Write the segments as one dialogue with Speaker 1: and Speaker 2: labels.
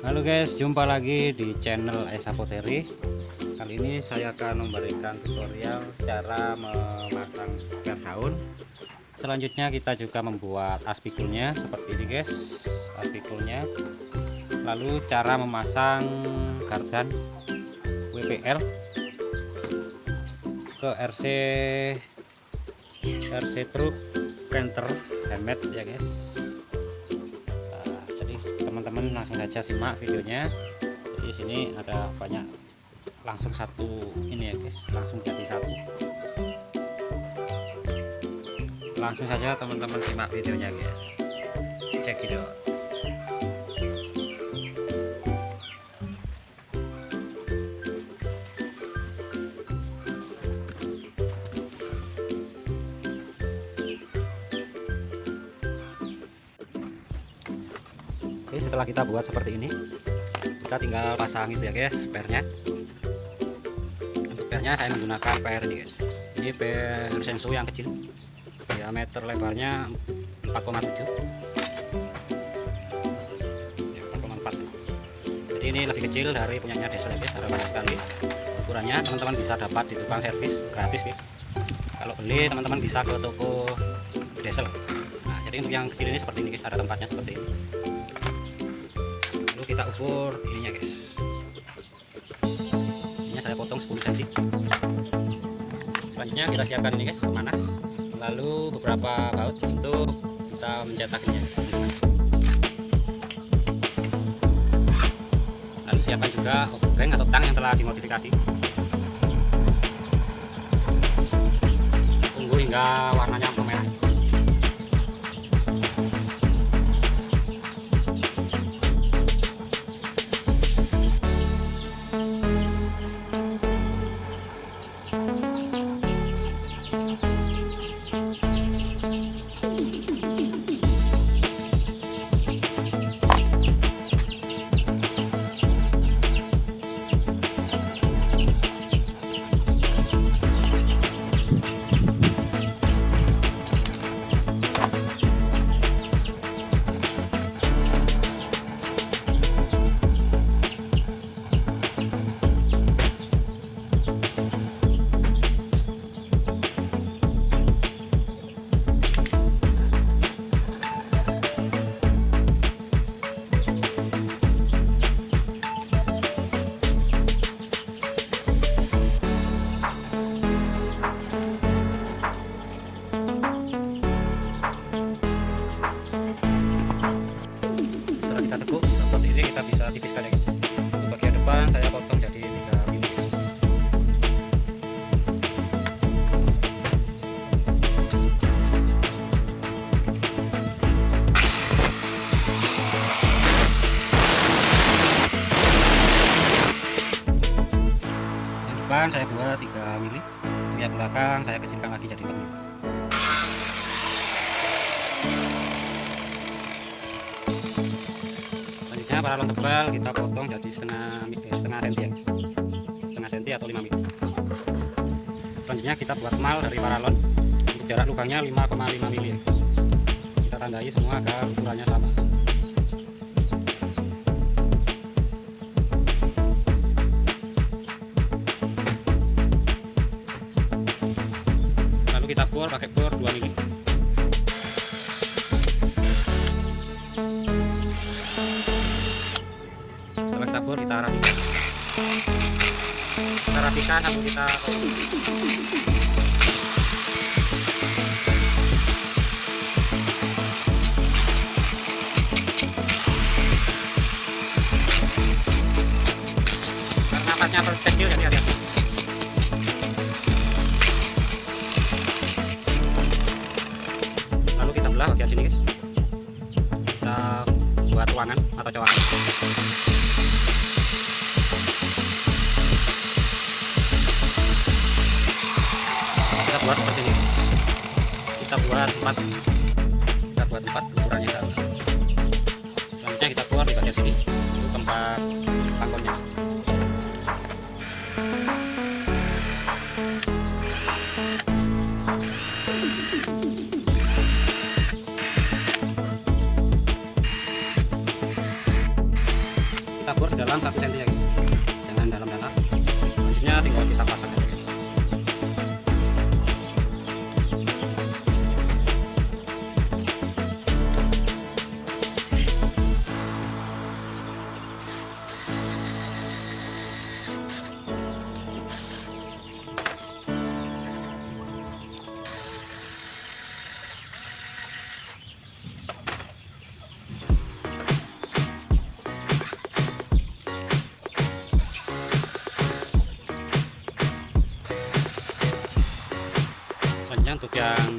Speaker 1: Halo guys, jumpa lagi di channel Esa Poteri. Kali ini saya akan memberikan tutorial cara memasang per daun. Selanjutnya kita juga membuat aspikulnya seperti ini guys, aspikulnya. Lalu cara memasang gardan WPL ke RC RC truk canter helmet ya guys teman-teman langsung saja simak videonya. Di sini ada banyak langsung satu ini ya guys. Langsung jadi satu. Langsung saja teman-teman simak videonya guys. Cek video. Oke setelah kita buat seperti ini kita tinggal pasang itu ya guys pernya. Untuk pernya saya menggunakan per ini guys. Ini per sensu yang kecil. Diameter lebarnya 4,7 Ya, 4,4 jadi ini lebih kecil dari punyanya diesel ya guys. Ada sekali. Ukurannya teman-teman bisa dapat di tukang servis gratis guys. Kalau beli teman-teman bisa ke toko diesel nah jadi untuk yang kecil ini seperti ini guys. Ada tempatnya seperti ini kita ukur ininya guys. Ininya saya potong 10 cm. Selanjutnya kita siapkan ini guys pemanas lalu beberapa baut untuk kita mencetaknya lalu siapkan juga obeng atau tang yang telah dimodifikasi. Tunggu hingga warnanya paralon tebal kita potong jadi setengah eh, setengah senti ya. Setengah senti atau 5 mili selanjutnya kita buat mal dari paralon untuk jarak lubangnya 5,5 mili. Kita tandai semua agar ukurannya sama kita rapikan kita rapikan lalu kita karena empatnya kecil jadi hati-hati lalu kita belah sini guys. Kita buat ruangan atau cowok kita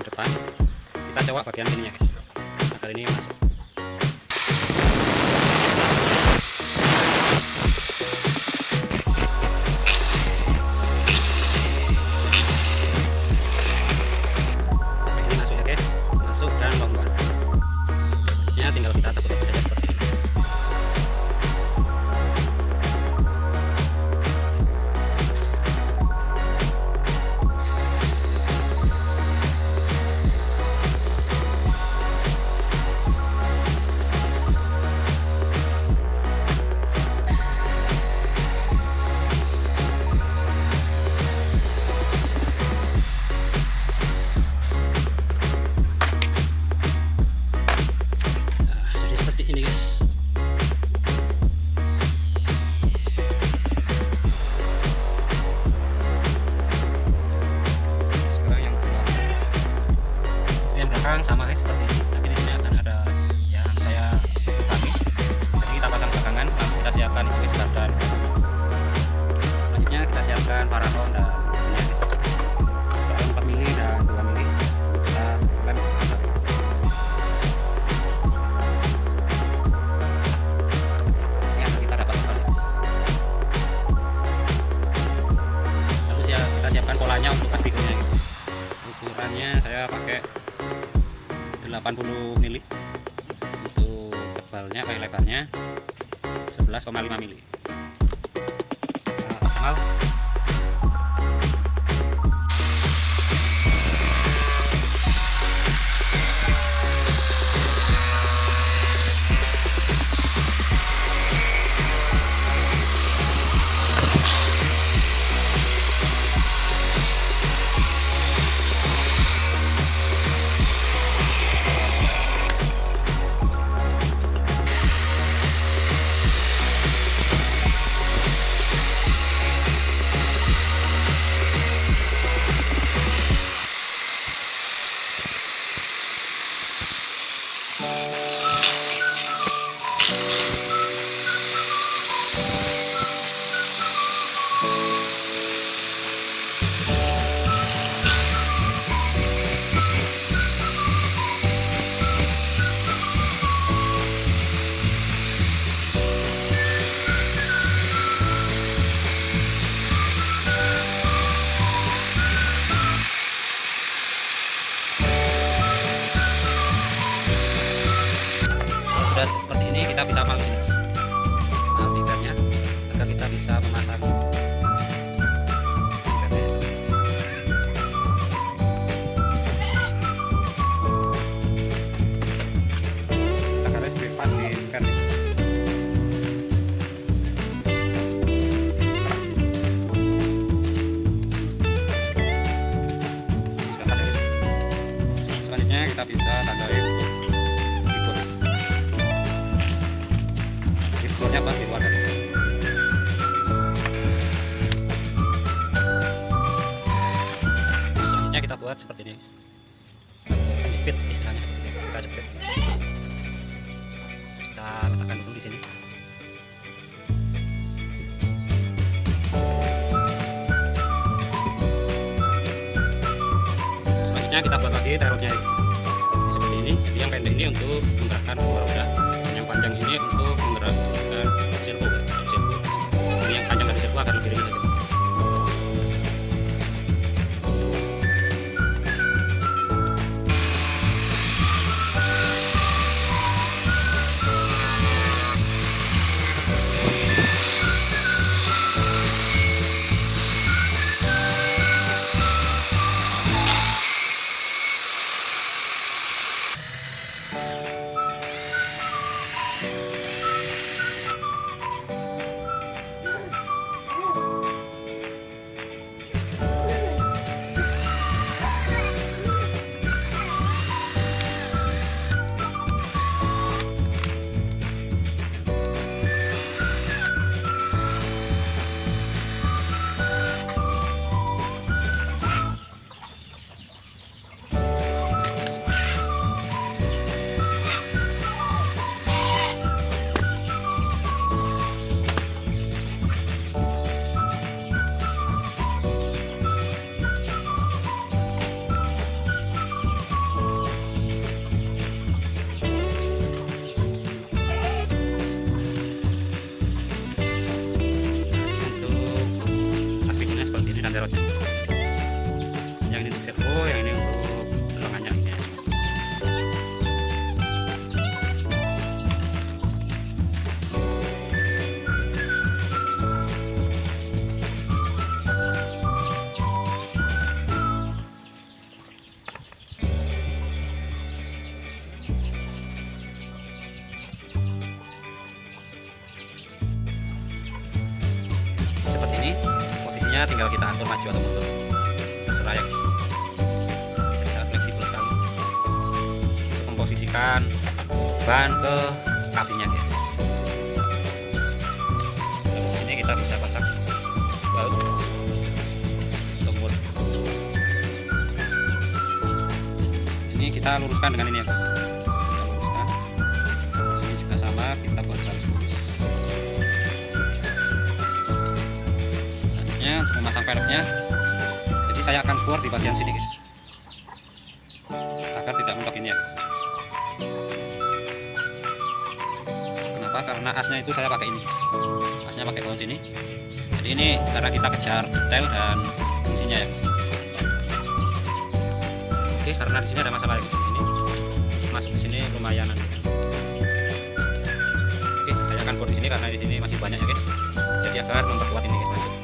Speaker 1: depan. Kita coba bagian ininya ya guys nah, agar ini masuk. 80 mili. Untuk tebalnya kayak lebarnya 11,5 mili. Nah, selanjutnya kita buat lagi terornya seperti ini. Jadi yang pendek ini untuk menggerakkan roda yang panjang ini untuk menggerak. Tinggal kita atur maju atau mundur terserah ya. Sangat fleksibel sekali. Untuk memposisikan ban ke kabinnya guys. Dan di sini kita bisa pasang baut untuk sini kita luruskan dengan ini ya guys untuk memasang peleknya. Jadi saya akan bor di bagian sini guys. Agar tidak mentok ini ya guys. Kenapa? Karena asnya itu saya pakai ini guys. asnya pakai bawah sini. Jadi ini karena kita kejar detail dan fungsinya ya guys. Oke karena di sini ada masalah ya guys sini. Masuk di sini lumayan oke saya akan bor di sini karena di sini masih banyak ya guys. Jadi agar memperkuat ini guys masuk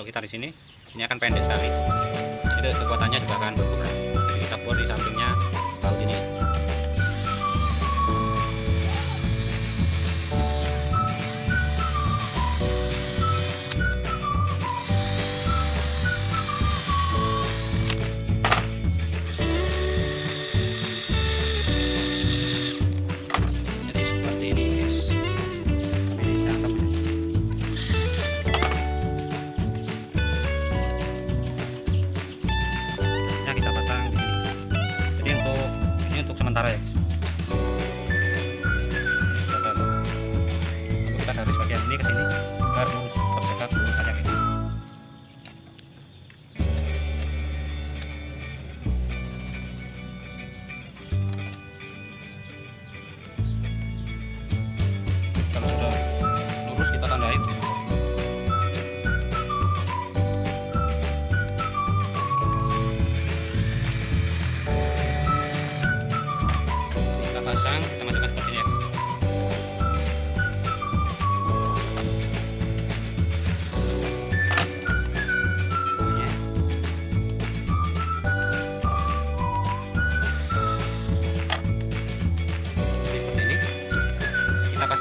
Speaker 1: kalau kita di sini ini akan pendek sekali. Jadi kekuatannya juga akan berkurang kita bor di sampingnya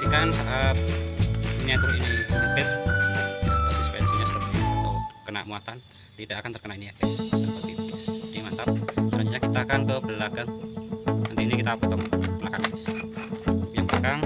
Speaker 1: kita pastikan saat miniatur ini. Ya, atau suspensinya seperti ini atau kena muatan tidak akan terkena ini ya guys. Seperti guys. jadi mantap. Selanjutnya kita akan ke belakang. Nanti ini kita potong belakang guys. Yang belakang